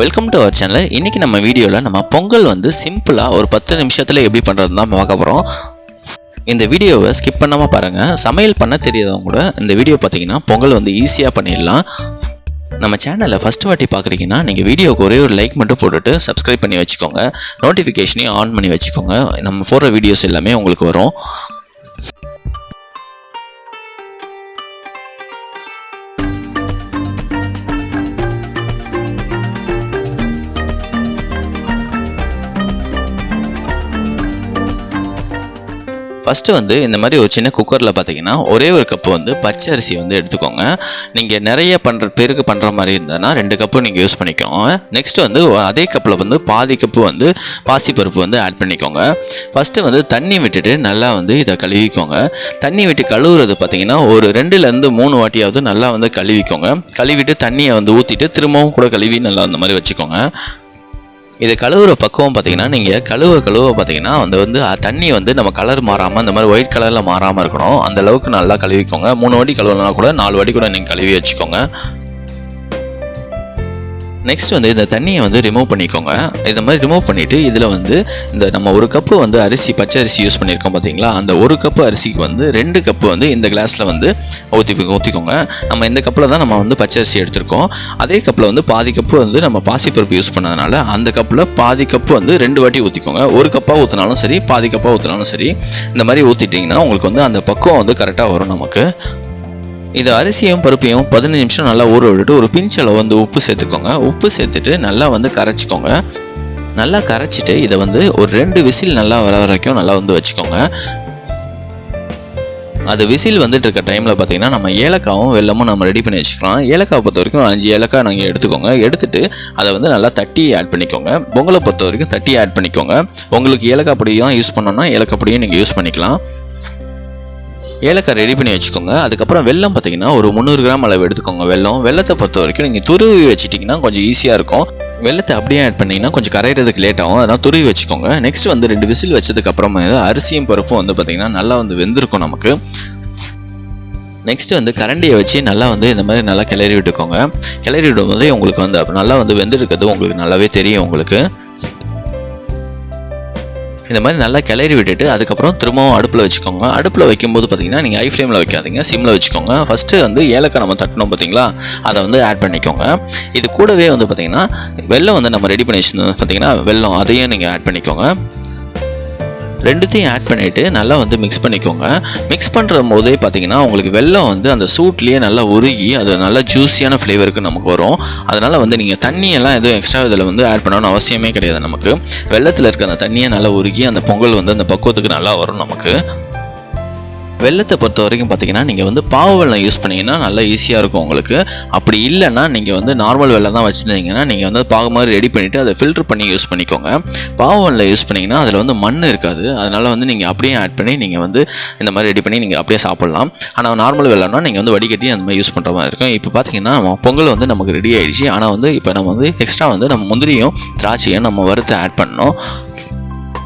Welcome to our channel இன்றைக்கி நம்ம வீடியோவில் நம்ம பொங்கல் வந்து சிம்பிளாக ஒரு பத்து நிமிஷத்தில் எப்படி பண்ணுறதுன்னு தான் பார்க்க போகிறோம் இந்த வீடியோவை ஸ்கிப் பண்ணாமல் பாருங்கள் சமையல் பண்ண தெரியாதவங்க கூட இந்த வீடியோ பார்த்தீங்கன்னா பொங்கல் வந்து ஈஸியாக பண்ணிடலாம். நம்ம சேனலை ஃபஸ்ட் வாட்டி பார்க்குறீங்கன்னா நீங்கள் வீடியோக்கு ஒரே ஒரு லைக் மட்டும் போட்டுட்டு சப்ஸ்கிரைப் பண்ணி வச்சுக்கோங்க. நோட்டிஃபிகேஷனையும் ஆன் பண்ணி வச்சுக்கோங்க. நம்ம போடுற வீடியோஸ் எல்லாமே உங்களுக்கு வரும். ஃபஸ்ட்டு வந்து இந்த மாதிரி ஒரு சின்ன குக்கரில் பார்த்தீங்கன்னா ஒரே ஒரு கப்பு வந்து பச்சை அரிசி வந்து எடுத்துக்கோங்க. நீங்கள் நிறைய பண்ணுற பேருக்கு பண்ணுற மாதிரி இருந்ததுன்னா ரெண்டு கப்பு நீங்கள் யூஸ் பண்ணிக்கோங்க. நெக்ஸ்ட் வந்து அதே கப்பில் வந்து பாதி கப்பு வந்து பாசிப்பருப்பு வந்து ஆட் பண்ணிக்கோங்க. ஃபஸ்ட்டு வந்து தண்ணி விட்டுட்டு நல்லா வந்து இதை கழுவிக்கோங்க. தண்ணி விட்டு கழுவுறது பார்த்தீங்கன்னா ஒரு ரெண்டுலேருந்து மூணு வாட்டியாவது நல்லா வந்து கழுவிக்கோங்க. கழுவிட்டு தண்ணியை வந்து ஊற்றிட்டு திரும்பவும் கூட கழுவி நல்லா அந்த மாதிரி வச்சுக்கோங்க. இது கழுவுற பக்குவம் பார்த்தீங்கன்னா நீங்கள் கழுவ கழுவ பார்த்தீங்கன்னா அந்த வந்து தண்ணி வந்து நம்ம கலர் மாறாமல் அந்த மாதிரி ஒயிட் கலரில் மாறாமல் இருக்கணும். அந்த அளவுக்கு நல்லா கழுவிக்கோங்க. மூணு வாட்டி கழுவுனா கூட நாலு வாட்டி கூட நீங்கள் கழுவி வச்சுக்கோங்க. நெக்ஸ்ட் வந்து இந்த தண்ணியை வந்து ரிமூவ் பண்ணிக்கோங்க. இதை மாதிரி ரிமூவ் பண்ணிவிட்டு இதில் வந்து இந்த நம்ம ஒரு கப்பு வந்து அரிசி பச்சை அரிசி யூஸ் பண்ணியிருக்கோம் பார்த்தீங்களா அந்த ஒரு கப்பு அரிசிக்கு வந்து ரெண்டு கப்பு வந்து இந்த கிளாஸில் வந்து ஊற்றி ஊற்றிக்கோங்க நம்ம இந்த கப்பில் தான் நம்ம வந்து பச்சை அரிசி எடுத்திருக்கோம். அதே கப்பில் வந்து பாதி கப்பு வந்து நம்ம பாசிப்பருப்பு யூஸ் பண்ணதுனால அந்த கப்பில் பாதி கப்பு வந்து ரெண்டு வாட்டி ஊற்றிக்கோங்க ஒரு கப்பாக ஊற்றினாலும் சரி பாதி கப்பாக ஊற்றினாலும் சரி இந்த மாதிரி ஊற்றிட்டிங்கன்னா உங்களுக்கு வந்து அந்த பக்குவம் வந்து கரெக்டாக வரும் நமக்கு. இது அரிசியும் பருப்பையும் பதினஞ்சு நிமிஷம் நல்லா ஊற விட்டுட்டு ஒரு பிஞ்சளவு வந்து உப்பு சேர்த்துக்கோங்க. உப்பு சேர்த்துட்டு நல்லா வந்து கரைச்சிக்கோங்க. நல்லா கரைச்சிட்டு இதை வந்து ஒரு ரெண்டு விசில் நல்லா வர வரைக்கும் நல்லா வந்து வச்சுக்கோங்க. அது விசில் வந்துட்டு இருக்க டைமில் பார்த்தீங்கன்னா நம்ம ஏலக்காவும் வெல்லமும் நம்ம ரெடி பண்ணி வச்சுக்கலாம். ஏலக்காவை பொறுத்த வரைக்கும் அஞ்சு ஏலக்காய் நாங்கள் எடுத்துக்கோங்க. எடுத்துட்டு அதை வந்து நல்லா தட்டி ஆட் பண்ணிக்கோங்க. பொங்கலை பொறுத்த வரைக்கும் தட்டி ஆட் பண்ணிக்கோங்க. உங்களுக்கு ஏலக்காய் பொடியும் யூஸ் பண்ணோன்னா ஏலக்காய் பொடியும் நீங்கள் யூஸ் பண்ணிக்கலாம். ஏலக்காய் ரெடி பண்ணி வச்சுக்கோங்க. அதுக்கப்புறம் வெள்ளம் பார்த்தீங்கன்னா ஒரு முந்நூறு கிராம் அளவு எடுத்துக்கோங்க வெல்லம். வெள்ளத்தை பொறுத்த வரைக்கும் நீங்கள் துருவி வச்சுட்டிங்கன்னா கொஞ்சம் ஈஸியாக இருக்கும். வெள்ளத்தை அப்படியே ஆட் பண்ணிங்கன்னா கொஞ்சம் கரையிறதுக்கு லேட் ஆகும். அதனால் துருவி வச்சுக்கோங்க. நெக்ஸ்ட் வந்து ரெண்டு விசில் வச்சதுக்கப்புறமா அரிசியும் பருப்பும் வந்து பார்த்திங்கன்னா நல்லா வந்து வெந்திருக்கும் நமக்கு. நெக்ஸ்ட் வந்து கரண்டியை வச்சு நல்லா வந்து இந்த மாதிரி நல்லா கிளறி விட்டுக்கோங்க. கிளறி விடும்போது உங்களுக்கு வந்து நல்லா வந்து வெந்திருக்கிறது உங்களுக்கு நல்லாவே தெரியும் உங்களுக்கு. இந்த மாதிரி நல்லா கிளறி விட்டுட்டு அதுக்கப்புறம் திரும்பவும் அடுப்பில் வச்சுக்கோங்க. அடுப்பில் வைக்கும்போது பார்த்தீங்கன்னா நீங்கள் ஐ ஃப்ளேமில் வைக்காதீங்க சிம்மில் வச்சுக்கோங்க. ஃபஸ்ட்டு வந்து ஏலக்காய் நம்ம தட்டணும் பார்த்தீங்களா அதை வந்து ஆட் பண்ணிக்கோங்க. இது கூடவே வந்து பார்த்தீங்கன்னா வெள்ளம் வந்து நம்ம ரெடி பண்ணி வச்சுருந்தோம் பார்த்தீங்கன்னா வெல்லம் அதையும் நீங்கள் ஆட் பண்ணிக்கோங்க. ரெண்டுத்தையும் ஆட் பண்ணிவிட்டு நல்லா வந்து மிக்ஸ் பண்ணிக்கோங்க. மிக்ஸ் பண்ணுற போதே பார்த்தீங்கன்னா உங்களுக்கு வெல்லம் வந்து அந்த சூட்லேயே நல்லா உருகி அது நல்லா ஜூஸியான ஃப்ளேவருக்கு நமக்கு வரும். அதனால் வந்து நீங்கள் தண்ணியெல்லாம் எதுவும் எக்ஸ்ட்ரா இதில் வந்து ஆட் பண்ணணும்னு அவசியமே கிடையாது நமக்கு. வெள்ளத்தில் இருக்க அந்த தண்ணியை நல்லா உருகி அந்த பொங்கல் வந்து அந்த பக்குவத்துக்கு நல்லா வரும் நமக்கு. வெள்ளத்தை பொறுத்த வரைக்கும் பார்த்தீங்கன்னா நீங்கள் வந்து பாவு வெள்ளம் யூஸ் பண்ணிங்கன்னா நல்லா ஈஸியாக இருக்கும் உங்களுக்கு. அப்படி இல்லைன்னா நீங்கள் வந்து நார்மல் வெள்ளம் தான் வச்சுருந்தீங்கன்னா நீங்கள் வந்து பாகு மாதிரி ரெடி பண்ணிவிட்டு அதை ஃபில்டர் பண்ணி யூஸ் பண்ணிக்கோங்க. பாவு வெள்ளம் யூஸ் பண்ணிங்கன்னா அதில் வந்து மண் இருக்காது. அதனால் வந்து நீங்கள் அப்படியே ஆட் பண்ணி நீங்கள் வந்து இந்த மாதிரி ரெடி பண்ணி நீங்கள் அப்படியே சாப்பிட்லாம். ஆனால் நார்மல் வெள்ளம்னா நீங்கள் வந்து வடிகட்டி அந்த மாதிரி யூஸ் பண்ணுற மாதிரி இருக்கும். இப்போ பார்த்தீங்கன்னா நம்ம பொங்கல் வந்து நமக்கு ரெடி ஆகிடுச்சு ஆனால் வந்து இப்போ நம்ம வந்து எக்ஸ்ட்ரா வந்து நம்ம முந்திரியும் திராட்சையும் நம்ம வறுத்து ஆட் பண்ணோம்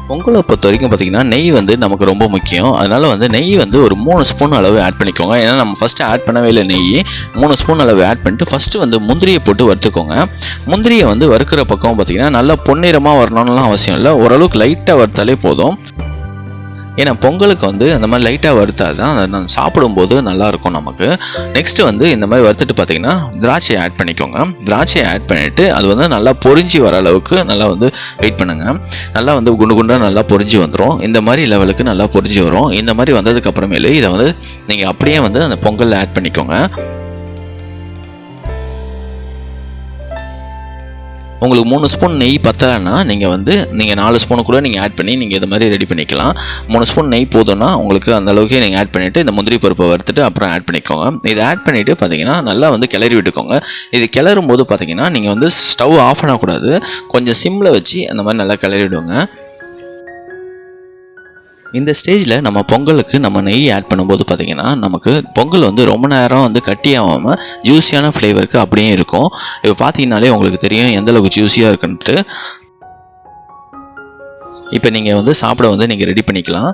பொங்கலை பொறுத்த வரைக்கும் பார்த்தீங்கன்னா நெய் வந்து நமக்கு ரொம்ப முக்கியம். அதனால் வந்து நெய் வந்து ஒரு மூணு ஸ்பூன் அளவு ஆட் பண்ணிக்கோங்க. ஏன்னா நம்ம ஃபஸ்ட்டு ஆட் பண்ணவே இல்லை நெய். மூணு ஸ்பூன் அளவு ஆட் பண்ணிட்டு ஃபஸ்ட்டு வந்து முந்திரியை போட்டு வறுத்துக்கோங்க. முந்திரியை வந்து வறுக்கிற பக்கம் பார்த்தீங்கன்னா நல்லா பொன்னிறமாக வரணும்லாம் அவசியம் இல்லை. ஓரளவுக்கு லைட்டாக வறுத்தாலே போதும். ஏன்னா பொங்கலுக்கு வந்து அந்த மாதிரி லைட்டாக வறுத்தா தான் அதை சாப்பிடும்போது நல்லாயிருக்கும் நமக்கு. நெக்ஸ்ட்டு வந்து இந்த மாதிரி வறுத்துட்டு பார்த்தீங்கன்னா திராட்சையை ஆட் பண்ணிக்கோங்க. திராட்சையை ஆட் பண்ணிவிட்டு அது வந்து நல்லா பொறிஞ்சி வர அளவுக்கு நல்லா வந்து வெயிட் பண்ணுங்கள் நல்லா வந்து குண்டு குண்டாக நல்லா பொரிஞ்சு வந்துடும் இந்த மாதிரி லெவலுக்கு நல்லா பொரிஞ்சு வரும். இந்த மாதிரி வந்ததுக்கு அப்புறமேலு இதை வந்து நீங்கள் அப்படியே வந்து அந்த பொங்கலில் ஆட் பண்ணிக்கோங்க. உங்களுக்கு மூணு ஸ்பூன் நெய் பத்தலைன்னா நீங்கள் வந்து நீங்கள் நாலு ஸ்பூனு கூட நீங்கள் ஆட் பண்ணி நீங்கள் இது மாதிரி ரெடி பண்ணிக்கலாம். மூணு ஸ்பூன் நெய் போதும்னா உங்களுக்கு அந்த அளவுக்கு நீங்கள் ஆட் பண்ணிவிட்டு இந்த முந்திரி பருப்பை வறுத்துட்டு அப்புறம் ஆட் பண்ணிக்கோங்க. இதை ஆட் பண்ணிவிட்டு பார்த்தீங்கன்னா நல்லா வந்து கிளறி விட்டுக்கோங்க. இது கிளறும் போது பார்த்தீங்கன்னா நீங்கள் வந்து ஸ்டவ் ஆஃப் பண்ணக்கூடாது. கொஞ்சம் சிம்மில் வச்சு அந்த மாதிரி நல்லா கிளறி விடுங்க இந்த ஸ்டேஜில் நம்ம பொங்கலுக்கு நம்ம நெய் ஆட் பண்ணும்போது பார்த்தீங்கன்னா நமக்கு பொங்கல் வந்து ரொம்ப நேரம் வந்து கட்டியாகாமல் ஜூஸியான ஃப்ளேவருக்கு அப்படியே இருக்கும். இப்போ பார்த்தீங்கனாலே உங்களுக்கு தெரியும் எந்தளவுக்கு ஜூஸியாக இருக்குன்ட்டு. இப்போ நீங்கள் வந்து சாப்பிட வந்து நீங்கள் ரெடி பண்ணிக்கலாம்.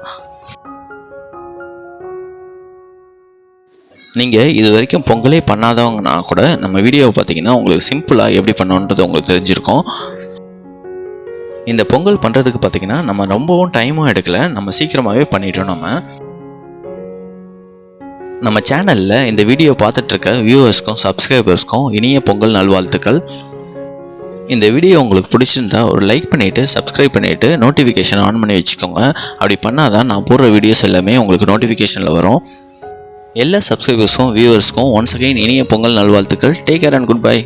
நீங்கள் இது வரைக்கும் பொங்கலே பண்ணாதவங்கன்னா கூட நம்ம வீடியோவை பார்த்தீங்கன்னா உங்களுக்கு சிம்பிளாக எப்படி பண்ணணுன்றது உங்களுக்கு தெரிஞ்சிருக்கும். இந்த பொங்கல் பண்ணுறதுக்கு பார்த்தீங்கன்னா நம்ம ரொம்பவும் டைமும் எடுக்கல. நம்ம சீக்கிரமாகவே பண்ணிட்டோம் நம்ம. நம்ம சேனலில் இந்த வீடியோ பார்த்துட்ருக்க வியூவர்ஸ்க்கும் சப்ஸ்கிரைபர்ஸ்க்கும் இனிய பொங்கல் நல்வாழ்த்துக்கள். இந்த வீடியோ உங்களுக்கு பிடிச்சிருந்தா ஒரு லைக் பண்ணிவிட்டு சப்ஸ்கிரைப் பண்ணிவிட்டு நோட்டிஃபிகேஷன் ஆன் பண்ணி வச்சுக்கோங்க. அப்படி பண்ணாதான் நான் போடுற வீடியோஸ் எல்லாமே உங்களுக்கு நோட்டிஃபிகேஷனில் வரும். எல்லா சப்ஸ்கிரைபர்ஸும் வியூவர்ஸ்க்கும் ஒன்ஸ் அகைன் இனிய பொங்கல் நல்வாழ்த்துக்கள். Take care and good bye